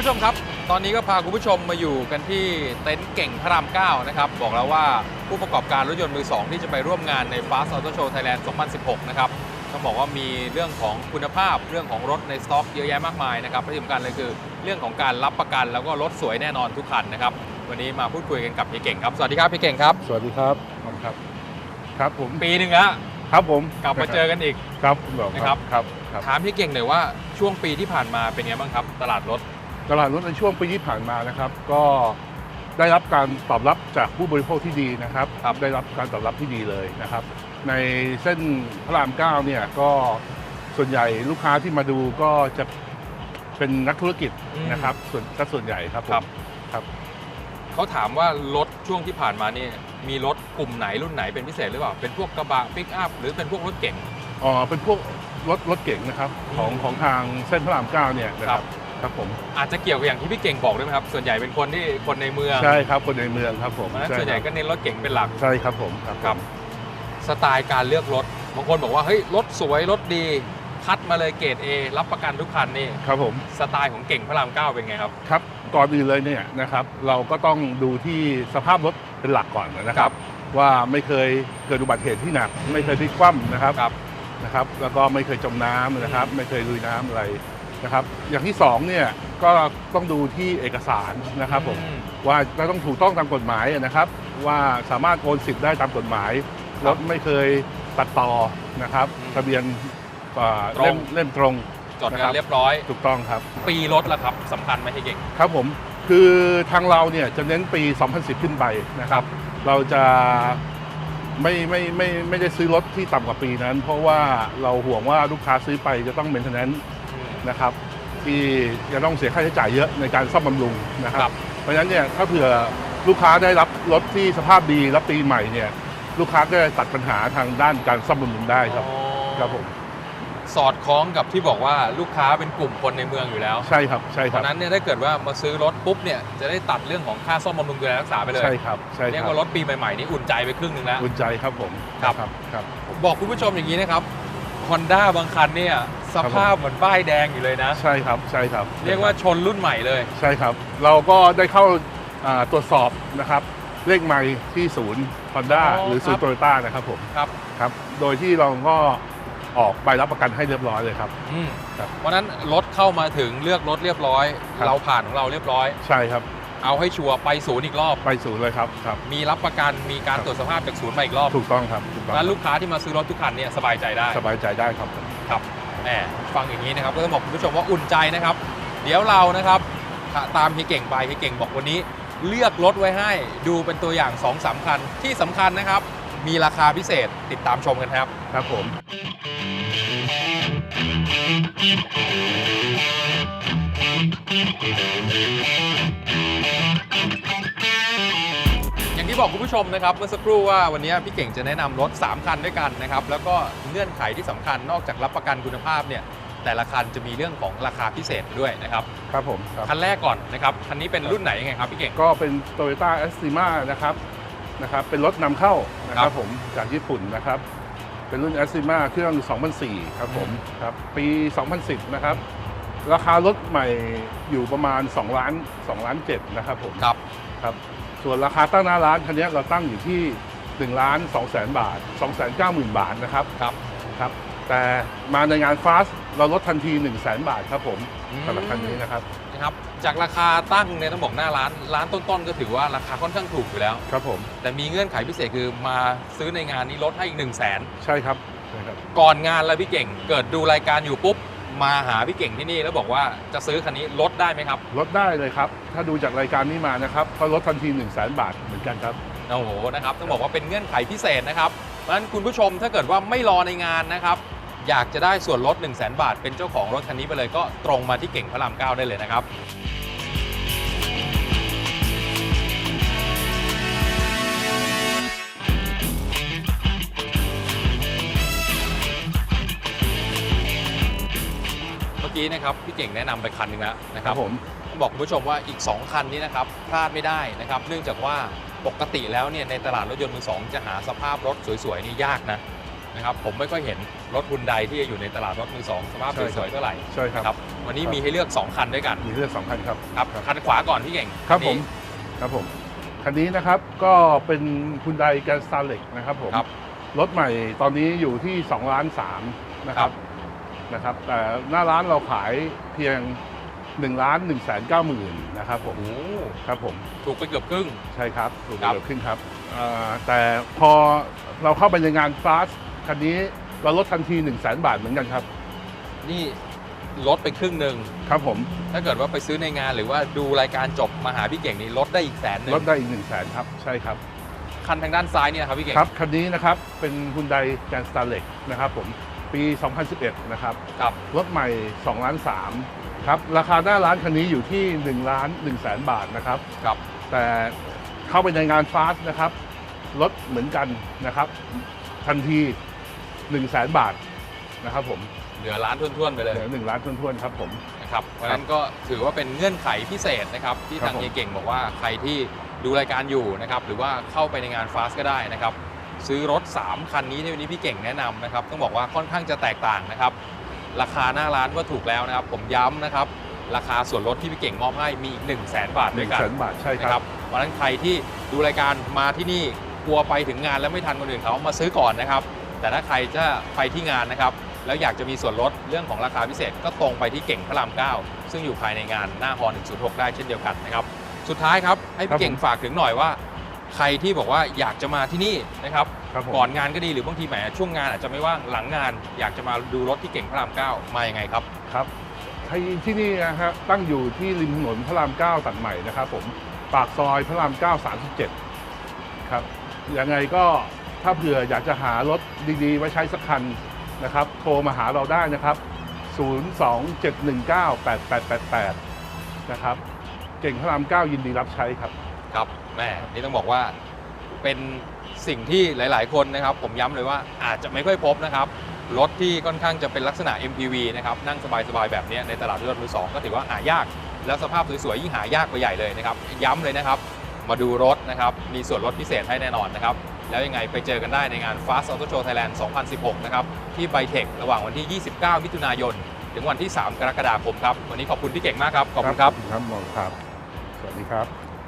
ผู้ชมครับ ตอนนี้ก็พาคุณผู้ชมมาอยู่กันที่เต็นท์เก่งพระราม 9 นะครับ บอกแล้วว่าผู้ประกอบการรถยนต์มือ 2 ที่จะไปร่วมงานใน Fast Auto Show Thailand 2016 นะครับต้องบอกว่ามีเรื่องของคุณภาพเรื่องของรถในสต็อกเยอะแยะมากมายนะครับและที่สำคัญเลยคือเรื่องของการรับประกันแล้วก็รถสวยแน่นอนทุกคันนะครับ วันนี้มาพูดคุยกันกับพี่เก่งครับ สวัสดีครับพี่เก่งครับ สวัสดีครับครับ ครับผมปีหนึ่งแล้วครับผมกลับมาเจอกันอีก ครับคุณหลวงนะครับครับ ครับ ถามพี่เก่งหน่อยว่าช่วงปีที่ผ่านมาเป็นไงบ้างครับ ตลาดรถ ตลาดรถในช่วงปีที่ผ่านมานะครับ ก็ได้รับการตอบรับจากผู้บริโภคที่ดีนะครับครับได้รับการตอบรับที่ดีเลยนะครับ ในเส้นพระรามเก้าเนี่ยก็ส่วนใหญ่ลูกค้าที่มาดูก็จะเป็นนักธุรกิจนะครับ ส่วนสัดส่วนใหญ่ครับผมครับครับเขาถามว่ารถช่วงที่ผ่านมานี่มีรถกลุ่มไหนรุ่นไหนเป็นพิเศษหรือเปล่า เป็นพวกกระบะปิกอัพหรือเป็นพวกรถเก๋ง อ๋อเป็นพวกรถรถเก๋งนะครับ ของอืมของทางเส้นพระรามเก้าเนี่ยนะคครัรับ บ ครับผมอาจจะเกี่ยวกับอย่างที่พี่เก่งบอกด้วยไหมครับ ส่วนใหญ่เป็นคนที่คนในเมืองใช่ครับคนในเมืองครับผมเพราะฉะนั้นช่ส่วนใหญ่ครับก็เน้นรถเก๋งเป็นหลักใช่ครับผมครับครับสไตล์การเลือกรถบางคนบอกว่าเฮ้ยรถสวยรถดีคัดมาเลยเกรด A รับประกันทุกคันนี่ครับผมสไตล์ของเก่งพระรามเก้าเป็นไงครับครับก่อนอื่นเลยเนี่ยนะครับเราก็ต้องดูที่สภาพรถเป็นหลักก่อนนะคครัรับบว่าไม่เคยเกิดอุบัติเหตุที่หนัก ไม่เคยพลิกคว่ำนะครับครับนะครับ แล้วก็ไม่เคยจมน้ำนะครับ ไม่เคยลุยน้ำอะไร นะครับ อย่างที่สองเนี่ยก็ต้องดูที่เอกสารนะครับผมอืมว่าเราต้องถูกต้องตามกฎหมายนะครับ ว่าสามารถโอนสิทธิ์ได้ตามกฎหมายครัรบถไม่เคยตัดต่อนะครับอืมทะเบียนอ่าตรงเล่มเล่มตรงจดนะคกัรันบเรียบร้อย ถูกต้องครับ ปีรถละครับสำคัญไหมพี่เก่งครับผมคือทางเราเนี่ยจะเน้นปี 2010 ขึ้นไปนะครับ เราจะไม่ไม่ไม่ไม่ได้ซื้อรถที่ต่ำกว่าปีนั้น เพราะว่าเราห่วงว่าลูกค้าซื้อไปจะต้องเมนเทนแนนซ์ นะครับที่จะต้องเสียค่าใช้จ่ายเยอะในการซ่อมบำรุงนะคครัรับ บ เพราะฉะนั้นเนี่ยถ้าเผื่อลูกค้าได้รับรถที่สภาพดีรับปีใหม่เนี่ยลูกค้าก็จะตัดปัญหาทางด้านการซ่อมบำรุงได้ครับอ๋อครับผมสอดคล้องกับที่บอกว่าลูกค้าเป็นกลุ่มคนในเมืองอยู่แล้ว ใช่ครับใช่เพครัราะบฉะนั้นเนี่ยถ้าเกิดว่ามาซื้อรถปุ๊บเนี่ยจะได้ตัดเรื่องของค่าซ่อมบำรุงดูแลรักษาไปเลย ใช่ครับใช่เรียคกรับว่ารถปีใหม่ๆนี่อุ่นใจไปครึ่งหนึงแล้ว อุ่นใจครับผมครับครับครับบอกคุณผู้ชมอย่างนี้นะครับ Honda บางคันเนี่ยสภาพเหมือนป้ายแดงอยู่เลยนะ ใช่ครับใช่ครับ เรียกว่าชนรุ่นใหม่เลย ใช่ครับ เราก็ได้เข้าอ่าตรวจสอบนะครับเลขไมล์ที่ศูนย์ Honda อ๋อหรือศูนคย์รัโตบโยต้านะครับผมครับครับโดยที่เราก็ออกใบรับประกันให้เรียบร้อยเลยครับอืมครับวันนั้นรถเข้ามาถึงเลือกรถเรียบร้อยครับเราผ่านของเราเรียบร้อย ใช่ครับ เอาให้ชัวร์ไปศูนย์อีกรอบ ไปศูนย์เลยครับครับ มีรับประกันมีการครับตรวจสภาพจากศูนย์มาอีกรอบถูกต้องครับถูกต้องแล้วลูกค้าที่มาซื้อรถทุกคันเนี่ยสบายใจได้สบายใจได้ครับผมครับแหมฟังอย่างนี้นะครับก็ต้องบอกคุณผู้ชมว่าอุ่นใจนะครับ เดี๋ยวเรานะครับตามเฮียเก่งไปเฮียเก่งบอกวันนี้ เลือกรถไว้ให้ดูเป็นตัวอย่าง2อสคัญที่สำคัญนะครับ มีราคาพิเศษติดตามชมกันครับครับผมอย่ บอกคุณผู้ชมนะครับเมื่อสักครู่ว่าวันนี้พี่เก่งจะแนะนำรถ 3 คันด้วยกันนะครับแล้วก็เงื่อนไขที่สำคัญนอกจากรับประกันคุณภาพเนี่ยแต่ละคันจะมีเรื่องของราคาพิเศษด้วยนะครับ ครับผมครับคันแรกก่อนนะครับคันนี้เป็นรุ่นไหนยังไงครับพี่เก่งก็เป็น Toyota a s t i m a นะครับนะครับเป็นรถนำเข้านะคครัรับบผมจากญี่ปุ่นนะครับ เป็นรุ่น a s t i m a เครื่อง 2004 ครับผมครับปี 2010 นะครับราคารถใหม่อยู่ประมาณ 2 ล้าน2ล้าน7นะครับผมครับครับ ส่วนราคาตั้งหน้าร้านคันนี้เราตั้งอยู่ที่1ล้าน2แสนบาท2แสน9หมื่นบาทนะครับครับครับแต่มาในงานฟาสเราลดทันที1 0 0 0 0แสนบาทครับผมสำหรับคันนี้นะครับนะครับ จากราคาตั้งเนี่ยต้องบอกหน้าร้าน ร้านต้นๆ ก็ถือว่าราคาค่อนข้างถูกอยู่แล้ว ครับผม แต่มีเงื่อนไขพิเศษคือมาซื้อในงานนี้ลดให้อีก1 0 0 0 0แสนใช่ครับใช่ครับ ก่อนงานแล้วพี่เก่งเกิดดูรายการอยู่ปุ๊บ มาหาพี่เก่งที่นี่แล้วบอกว่าจะซื้อคันนี้ลดได้ไหมครับ ลดได้เลยครับ ถ้าดูจากรายการนี้มานะครับก็ลดทันที1 0 0 0 0แสนบาทเหมือนกันครับ โอ้โหนะครับต้องบอกว่าเป็นเงื่อนไขพิเศษนะครับเพราะฉะนั้นคุณผู้ชมถ้าเกิดว่าไม่รอในงานนะครับ อยากจะได้ส่วนลด 1 0 0 0 0แบาท เป็นเจ้าของรถคันนี้ไปเลยก็ตรงมาที่เก่งพระรามเก้าได้เลยนะครับ กี้นะครับพี่เก่งแนะนำไปคันหนึงแล้วนะคครัรับบผมบอกคุณผู้ชมว่าอีก 2 คันนี้นะครับพลาดไม่ได้นะครับ เนื่องจากว่าปกติแล้วเนี่ยในตลาดรถยนต์มือสองจะหาสภาพรถสวยๆนี่ยากนะนะครับผมไม่ค่อยเห็นรถฮุนไดที่จะอยู่ในตลาดรถมือสองสภาพใช่ครับสวยๆเท่าไหร่ใช่ครับนะครับ วันนี้มีให้เลือก 2 คันด้วยกัน มีเลือกสองคันครับครับคันขวาก่อนพี่เก่งครับนผนี้มครับผมคันนี้นะครับก็เป็นคุณไดแกสตาร์เล็กนะครับผมครับรถใหม่ตอนนี้อยู่ที่2ล้าน3นะคครัรับบ นะครับแต่หน้าร้านเราขายเพียง1ล้าน1แสน9หมื่นนะครับผมโอ้โหครับผมถูกไปเกือบครึ่งใช่ครับถูกครับเกิดขึ้นครับอ่าแต่พอเราเข้าไปในงานฟาสคันนี้เราลดทันที1 0 0 0 0แสนบาทเหมือนกันครับ นี่ลดไปครึ่งหนึ่งครับผมถ้าเกิดว่าไปซื้อในงานหรือว่าดูรายการจบมาหาพี่เก่งนี่ลดได้อีกแสนหนึ่งลดได้อีก1 0 0 0 0แสนครับใช่ครับคันทางด้านซ้ายเนี่ยนะครับพี่เก่งครับคันนี้นะครับเป็นคุณไดแกนสตาร์เล็กนะครับผม ปี 2011 นะครับครับรถใหม่2ล้าน3ครับ ราคาหน้าร้านคันนี้อยู่ที่1ล้าน1แสนบาทนะครับครับ แต่เข้าไปในงานฟาสนะครับลดเหมือนกันนะครับ ทันที1 0 0 0 0แสนบาทนะครับผมเหลือล้านท้วนๆไปเลยเหลือหนึ่งล้านท้วนๆครับผมนะครับเพราะฉะนั้นก็ถือว่าเป็นเงื่อนไขพิเศษนะครับ ที่ครับทางผมเฮียเก่งบอกว่าใครที่ดูรายการอยู่นะครับ หรือว่าเข้าไปในงานฟาสก็ได้นะครับ ซื้อรถ 3 คันนี้ที่วันนี้พี่เก่งแนะนำนะครับ ต้องบอกว่าค่อนข้างจะแตกต่างนะครับ ราคาหน้าร้านก็ถูกแล้วนะครับ ผมย้ำนะครับ ราคาส่วนลดที่พี่เก่งมอบให้มีอีก1 0 0 0 0แบาทหด้วนึ่ยงกันแสนบาทใช่คนะครัรับบเพราะฉะนั้นใครที่ดูรายการมาที่นี่กลัวไปถึงงานแล้วไม่ทันคนอื่นเขามาซื้อก่อนนะครับ แต่ถ้าใครจะไปที่งานนะครับแล้วอยากจะมีส่วนลดเรื่องของราคาพิเศษก็ตรงไปที่เก่งพระราม 9 ซึ่งอยู่ภายในงานหน้าฮอ106 ได้เช่นเดียวกันนะครับ สุดท้ายครับ ให้ครัพี่บเก่งผมฝากถึงหน่อยว่า ใครที่บอกว่าอยากจะมาที่นี่นะครับครับผมก่อนงานก็ดีหรือบางทีแหมช่วงงานอาจจะไม่ว่างหลังงาน อยากจะมาดูรถที่เก่งพระราม9มายังไงครับ ครับที่ที่นี่นะครับตั้งอยู่ที่ริมถนนพระราม 9 ตัดใหม่นะครับผมปากซอยพระราม 9 37 ครับยังไงก็ถ้าเผื่ออยากจะหารถดีๆ ไว้ใช้สักคันนะครับ โทรมาหาเราได้นะครับ 027198888 นะครับ เก่งพระราม 9 ยินดีรับใช้ครับ ครับ แม่นี่ต้องบอกว่าเป็นสิ่งที่หลาย ๆ คนนะครับ ผมย้ำเลยว่าอาจจะไม่ค่อยพบนะครับ รถที่ค่อนข้างจะเป็นลักษณะ MPV นะครับ นั่งสบาย ๆ แบบนี้ในตลาดรถมือสองก็ถือว่าหายาก แล้วสภาพสวย ๆ ยิ่งหายากไปใหญ่เลยนะครับ ย้ำเลยนะครับ มาดูรถนะครับ มีส่วนลดพิเศษให้แน่นอนนะครับ แล้วยังไงไปเจอกันได้ในงาน Fast Auto Show Thailand 2016 นะครับ ที่ไบเทคระหว่างวันที่ 29 มิถุนายน ถึงวันที่ 3 กรกฎาคมครับ วันนี้ขอบคุณพี่เก่งมากครับ ขอบคุณครับ ครับมอครับ สวัสดีครับ